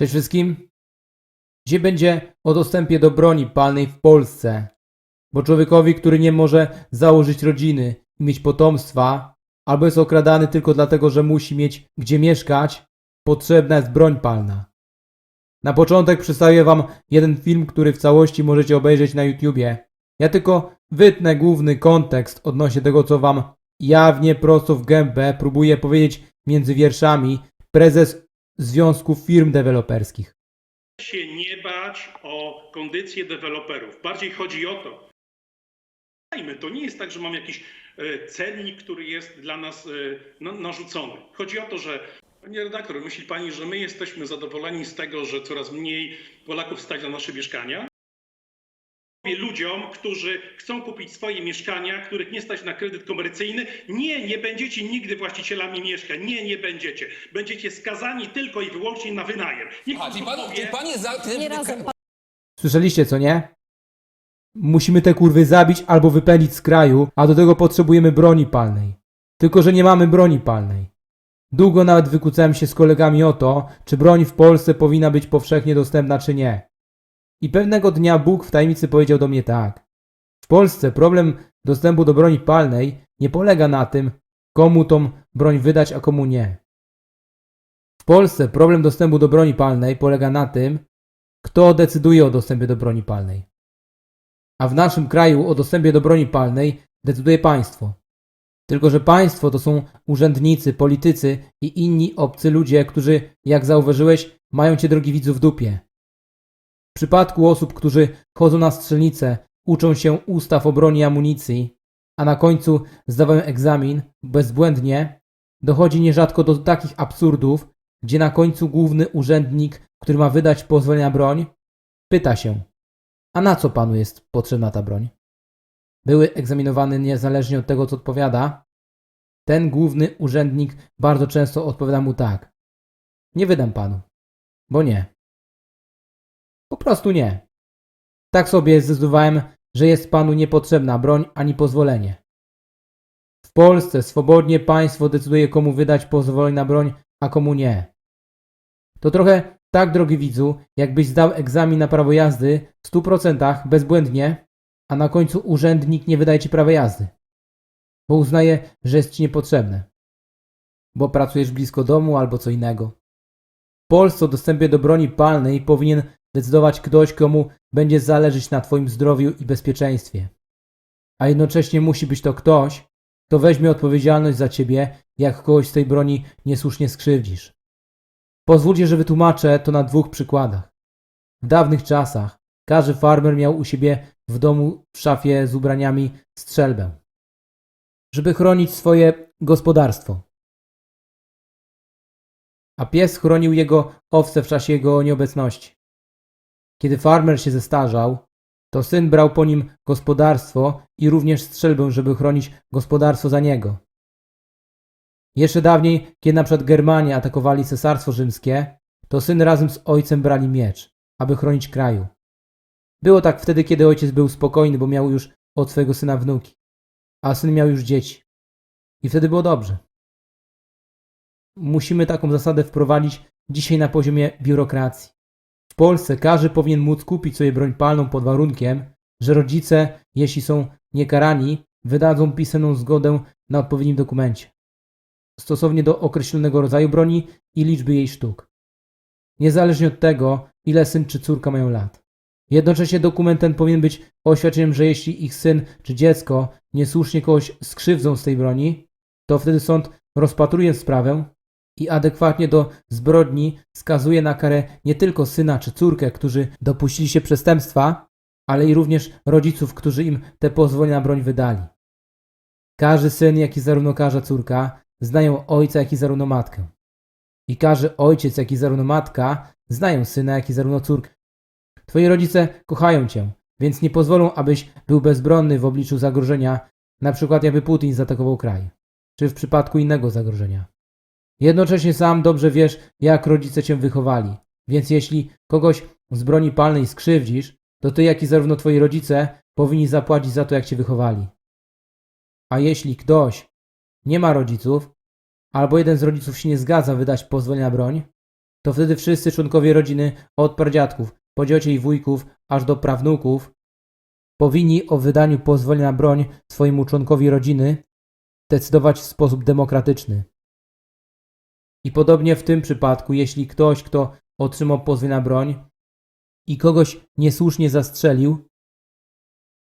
Cześć wszystkim. Dzisiaj będzie o dostępie do broni palnej w Polsce. Bo człowiekowi, który nie może założyć rodziny i mieć potomstwa, albo jest okradany tylko dlatego, że musi mieć gdzie mieszkać, potrzebna jest broń palna. Na początek przedstawię Wam jeden film, który w całości możecie obejrzeć na YouTubie. Ja tylko wytnę główny kontekst odnośnie tego, co Wam jawnie prosto w gębę próbuje powiedzieć między wierszami prezes Związku Firm Deweloperskich. się nie bać o kondycję deweloperów. Bardziej chodzi o to, to nie jest tak, że mamy jakiś e, cennik, który jest dla nas e, na- narzucony. Chodzi o to, że Pani redaktor, myśli Pani, że my jesteśmy zadowoleni z tego, że coraz mniej Polaków stać na nasze mieszkania? Ludziom, którzy chcą kupić swoje mieszkania, których nie stać na kredyt komercyjny, nie, nie będziecie nigdy właścicielami mieszkań. Nie, nie będziecie. Będziecie skazani tylko i wyłącznie na wynajem. Niech A, czyli pan pan, powie- czyli pan jest za tym... Nie razem. Słyszeliście, co nie? Musimy te kurwy zabić albo wypędzić z kraju, a do tego potrzebujemy broni palnej. Tylko, że nie mamy broni palnej. Długo nawet wykłócałem się z kolegami o to, czy broń w Polsce powinna być powszechnie dostępna, czy nie. I pewnego dnia Bóg w tajemnicy powiedział do mnie tak. W Polsce problem dostępu do broni palnej nie polega na tym, komu tą broń wydać, a komu nie. W Polsce problem dostępu do broni palnej polega na tym, kto decyduje o dostępie do broni palnej. A w naszym kraju o dostępie do broni palnej decyduje państwo. Tylko, że państwo to są urzędnicy, politycy i inni obcy ludzie, którzy, jak zauważyłeś, mają cię drogi widzu w dupie. Przypadku osób, którzy chodzą na strzelnicę, uczą się ustaw o broni i amunicji, a na końcu zdawają egzamin bezbłędnie, dochodzi nierzadko do takich absurdów, gdzie na końcu główny urzędnik, który ma wydać pozwolenie na broń, pyta się: A na co panu jest potrzebna ta broń? Były egzaminowany niezależnie od tego, co odpowiada. Ten główny urzędnik bardzo często odpowiada mu tak: Nie wydam panu, bo nie. Prostu nie. Tak sobie zdecydowałem, że jest panu niepotrzebna broń ani pozwolenie. W Polsce swobodnie państwo decyduje, komu wydać pozwolenie na broń, a komu nie. To trochę tak, drogi widzu, jakbyś zdał egzamin na prawo jazdy w 100% bezbłędnie, a na końcu urzędnik nie wydaje ci prawa jazdy, bo uznaje, że jest ci niepotrzebne, bo pracujesz blisko domu albo co innego. W Polsce o dostępie do broni palnej powinien decydować ktoś, komu będzie zależeć na twoim zdrowiu i bezpieczeństwie. A jednocześnie musi być to ktoś, kto weźmie odpowiedzialność za ciebie, jak kogoś z tej broni niesłusznie skrzywdzisz. Pozwólcie, że wytłumaczę to na dwóch przykładach. W dawnych czasach każdy farmer miał u siebie w domu w szafie z ubraniami strzelbę, żeby chronić swoje gospodarstwo. A pies chronił jego owce w czasie jego nieobecności. Kiedy farmer się zestarzał, to syn brał po nim gospodarstwo i również strzelbę, żeby chronić gospodarstwo za niego. Jeszcze dawniej, kiedy na przykład Germanie atakowali cesarstwo rzymskie, to syn razem z ojcem brali miecz, aby chronić kraju. Było tak wtedy, kiedy ojciec był spokojny, bo miał już od swojego syna wnuki, a syn miał już dzieci. I wtedy było dobrze. Musimy taką zasadę wprowadzić dzisiaj na poziomie biurokracji. W Polsce każdy powinien móc kupić sobie broń palną pod warunkiem, że rodzice, jeśli są niekarani, wydadzą pisemną zgodę na odpowiednim dokumencie stosownie do określonego rodzaju broni i liczby jej sztuk. Niezależnie od tego, ile syn czy córka mają lat. Jednocześnie dokument ten powinien być oświadczeniem, że jeśli ich syn czy dziecko niesłusznie kogoś skrzywdzą z tej broni, to wtedy sąd rozpatruje sprawę i adekwatnie do zbrodni skazuje na karę nie tylko syna czy córkę, którzy dopuścili się przestępstwa, ale i również rodziców, którzy im te pozwolenia na broń wydali. Każdy syn, jak i zarówno każda córka, znają ojca, jak i zarówno matkę. I każdy ojciec, jak i zarówno matka, znają syna, jak i zarówno córkę. Twoi rodzice kochają cię, więc nie pozwolą, abyś był bezbronny w obliczu zagrożenia, na przykład jakby Putin zaatakował kraj, czy w przypadku innego zagrożenia. Jednocześnie sam dobrze wiesz, jak rodzice cię wychowali, więc jeśli kogoś z broni palnej skrzywdzisz, to ty, jak i zarówno twoi rodzice, powinni zapłacić za to, jak cię wychowali. A jeśli ktoś nie ma rodziców, albo jeden z rodziców się nie zgadza wydać pozwolenia na broń, to wtedy wszyscy członkowie rodziny, od pradziadków, po i wujków, aż do prawnuków, powinni o wydaniu pozwolenia na broń swojemu członkowi rodziny decydować w sposób demokratyczny. I podobnie w tym przypadku, jeśli ktoś, kto otrzymał pozwolenie na broń i kogoś niesłusznie zastrzelił,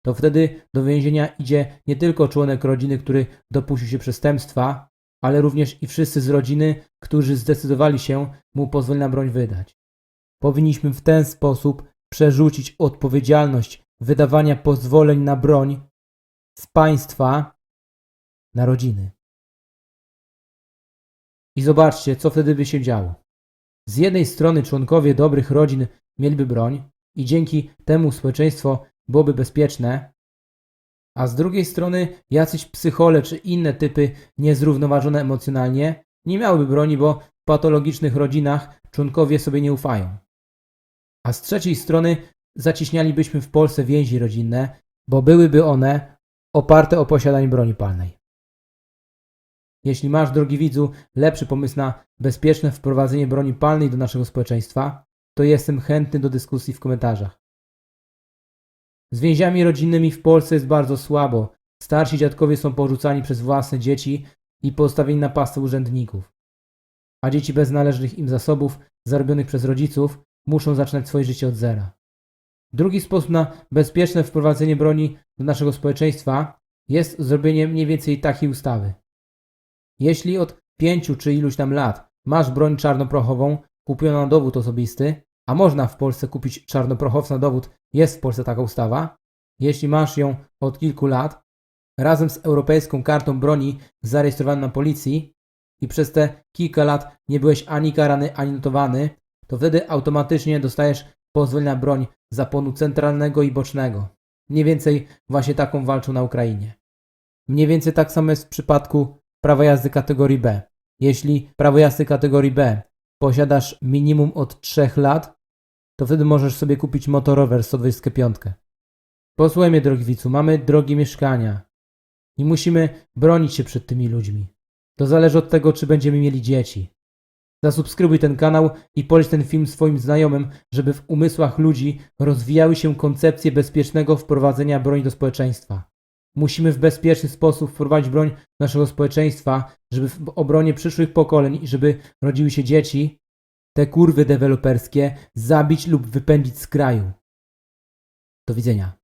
to wtedy do więzienia idzie nie tylko członek rodziny, który dopuścił się przestępstwa, ale również i wszyscy z rodziny, którzy zdecydowali się mu pozwolenie na broń wydać. Powinniśmy w ten sposób przerzucić odpowiedzialność wydawania pozwoleń na broń z państwa na rodziny. I zobaczcie, co wtedy by się działo. Z jednej strony członkowie dobrych rodzin mieliby broń i dzięki temu społeczeństwo byłoby bezpieczne, a z drugiej strony jacyś psychole czy inne typy niezrównoważone emocjonalnie nie miałyby broni, bo w patologicznych rodzinach członkowie sobie nie ufają. A z trzeciej strony zacieśnialibyśmy w Polsce więzi rodzinne, bo byłyby one oparte o posiadanie broni palnej. Jeśli masz, drogi widzu, lepszy pomysł na bezpieczne wprowadzenie broni palnej do naszego społeczeństwa, to jestem chętny do dyskusji w komentarzach. Z więziami rodzinnymi w Polsce jest bardzo słabo. Starsi dziadkowie są porzucani przez własne dzieci i postawieni na pastwę urzędników. A dzieci bez należnych im zasobów, zarobionych przez rodziców, muszą zaczynać swoje życie od zera. Drugi sposób na bezpieczne wprowadzenie broni do naszego społeczeństwa jest zrobienie mniej więcej takiej ustawy. Jeśli od pięciu czy iluś tam lat masz broń czarnoprochową kupioną na dowód osobisty, a można w Polsce kupić czarnoprochowca na dowód, jest w Polsce taka ustawa, jeśli masz ją od kilku lat, razem z europejską kartą broni zarejestrowaną na policji i przez te kilka lat nie byłeś ani karany, ani notowany, to wtedy automatycznie dostajesz pozwolenie na broń zapłonu centralnego i bocznego. Mniej więcej właśnie taką walczą na Ukrainie. Mniej więcej tak samo jest w przypadku prawa jazdy kategorii B. Jeśli prawo jazdy kategorii B posiadasz minimum od 3 lat, to wtedy możesz sobie kupić motorower 125. Posłuchaj mnie, drogi widzu, mamy drogie mieszkania i musimy bronić się przed tymi ludźmi. To zależy od tego, czy będziemy mieli dzieci. Zasubskrybuj ten kanał i poleć ten film swoim znajomym, żeby w umysłach ludzi rozwijały się koncepcje bezpiecznego wprowadzenia broni do społeczeństwa. Musimy w bezpieczny sposób wprowadzić broń do naszego społeczeństwa, żeby w obronie przyszłych pokoleń i żeby rodziły się dzieci, te kurwy deweloperskie zabić lub wypędzić z kraju. Do widzenia.